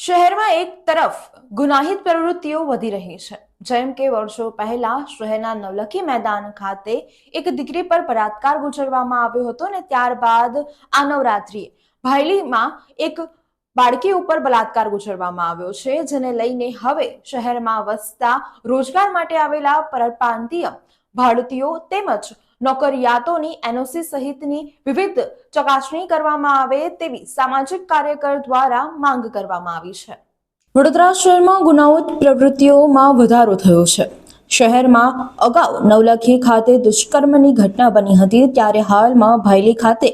શહેરમાં એક તરફ ગુનાહિત પ્રવૃત્તિઓ વધી રહી છે. જેમ કે વર્ષો પહેલા શહેરના નવલખી મેદાન ખાતે એક દીકરી પર બળાત્કાર ગુજરવામાં આવ્યો હતો અને ત્યારબાદ આ નવરાત્રિએ ભાયલીમાં એક બાળકી ઉપર બલાત્કાર ગુજરવામાં આવ્યો છે, જેને લઈને હવે શહેરમાં વસતા રોજગાર માટે આવેલા પરપ્રાંતીય ભારતીયો તેમજ નોકરિયાતોની એનઓસી સહિતની વિવિધ ચકાસણી કરવામાં આવે તેવી સામાજિક કાર્યકર દ્વારા માંગ કરવામાં આવી છે. વડોદરા શહેરમાં ગુનાહિત પ્રવૃત્તિઓમાં વધારો થયો છે. શહેરમાં અગાઉ નવલખી ખાતે દુષ્કર્મની ઘટના બની હતી, ત્યારે હાલમાં ભાયલી ખાતે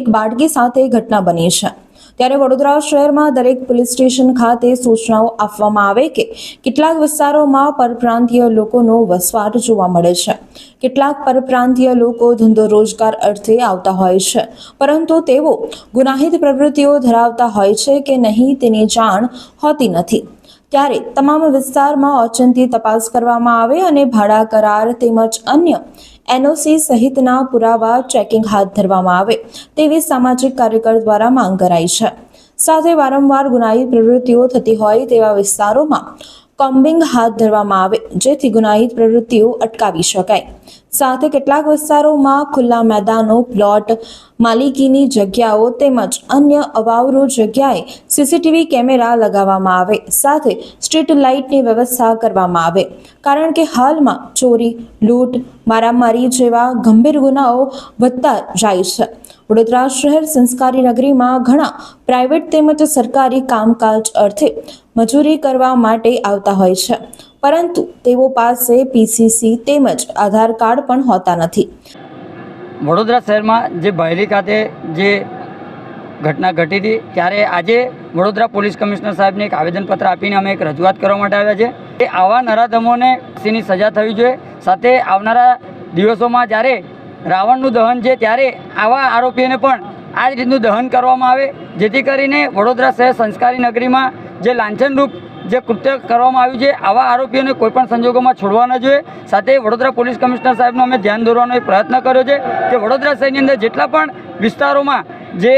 એક બાળકી સાથે ઘટના બની છે. ત્યારે વડોદરા શહેરમાં દરેક પોલીસ સ્ટેશન ખાતે સૂચનાઓ આપવામાં આવે કે કેટલાક વિસ્તારોમાં પરપ્રાંતીય લોકોનો વસવાટ જોવા મળે છે. કેટલાક પરપ્રાંતીય લોકો ધંધો રોજગાર અર્થે આવતા હોય છે, પરંતુ તેઓ ગુનાહિત પ્રવૃત્તિઓ ધરાવતા હોય છે કે નહીં તેની જાણ હોતી નથી. ત્યારે તમામ વિસ્તારમાં ઓચિંતી તપાસ કરવામાં આવે અને ભાડા કરાર તેમજ અન્ય એનઓસી સહિતના પુરાવા ચેકિંગ હાથ ધરવામાં આવે તેવી સામાજિક કાર્યકર દ્વારા માંગ કરાઈ છે. સાથે વારંવાર ગુનાહી પ્રવૃત્તિઓ થતી હોય તેવા વિસ્તારોમાં કોમ્બિંગ હાથ ધરવામાં આવે, જેથી ગુનાહિત પ્રવૃત્તિઓ અટકાવી શકાય. સાથે કેટલાક વિસ્તારોમાં ખુલ્લા મેદાનો, પ્લોટ, માલિકીની જગ્યાઓ તેમજ અન્ય અવાવરો જગ્યાએ સીસીટીવી કેમેરા લગાવવામાં આવે. સાથે સ્ટ્રીટ લાઇટની વ્યવસ્થા કરવામાં આવે. કારણ કે હાલમાં ચોરી, લૂંટ, મારામારી જેવા ગંભીર ગુનાઓ વધતા જાય છે. વડોદરા શહેર સંસ્કારી નગરીમાં ઘણા પ્રાઇવેટ તેમજ સરકારી કામકાજ અર્થે મજૂરી કરવા માટે આવતા હોય છે. પરંતુ તેઓ પાસે પીસીસી તેમજ આધાર કાર્ડ પણ હોતા નથી. વડોદરા શહેરમાં જે બાયલી ખાતે જે ઘટના ઘટી હતી, ત્યારે આજે વડોદરા પોલીસ કમિશનર સાહેબને એક આવેદનપત્ર આપીને અમે એક રજૂઆત કરવા માટે આવ્યા છે. કે આવા નરાધમોને સીની સજા થવી જોઈએ. સાથે આવનારા દિવસોમાં જ્યારે રાવણનું દહન છે ત્યારે આવા આરોપીઓને પણ આ જ રીતનું દહન કરવામાં આવે, જેથી કરીને વડોદરા શહેર સંસ્કારી નગરીમાં જે લાંછનરૂપ જે કૃત્ય કરવામાં આવ્યું છે, આવા આરોપીઓને કોઈપણ સંજોગોમાં છોડવા ન જોઈએ. સાથે વડોદરા પોલીસ કમિશનર સાહેબનો અમે ધ્યાન દોરવાનો પ્રયત્ન કર્યો છે કે વડોદરા શહેરની અંદર જેટલા પણ વિસ્તારોમાં જે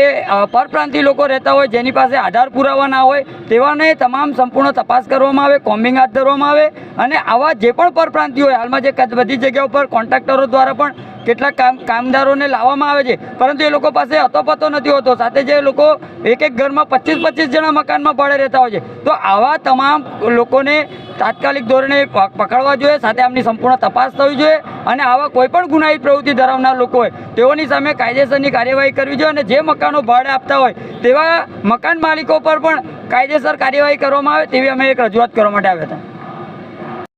પરપ્રાંતિય લોકો રહેતા હોય, જેની પાસે આધાર પુરાવા ના હોય, તેવાને તમામ સંપૂર્ણ તપાસ કરવામાં આવે, કોમ્બિંગ હાથ ધરવામાં આવે અને આવા જે પણ પરપ્રાંતિઓ હોય, હાલમાં જે બધી જગ્યાઓ પર કોન્ટ્રાક્ટરો દ્વારા પણ કેટલાક કામ કામદારોને લાવવામાં આવે છે. પરંતુ એ લોકો પાસે અતોપતો નથી હોતો. સાથે જે લોકો એક એક ઘરમાં પચીસ પચીસ જણા મકાનમાં ભાડે રહેતા હોય છે. તો આવા તમામ લોકોને તાત્કાલિક ધોરણે પકડવા જોઈએ. સાથે આમની સંપૂર્ણ તપાસ થવી જોઈએ. અને આવા કોઈ પણ ગુનાહિત પ્રવૃત્તિ ધરાવનાર લોકો હોય, તેઓની સામે કાયદેસરની કાર્યવાહી કરવી જોઈએ. અને જે મકાનો ભાડે આપતા હોય, તેવા મકાન માલિકો પર પણ કાયદેસર કાર્યવાહી કરવામાં આવે, તેવી અમે એક રજૂઆત કરવા માટે આવ્યા હતા.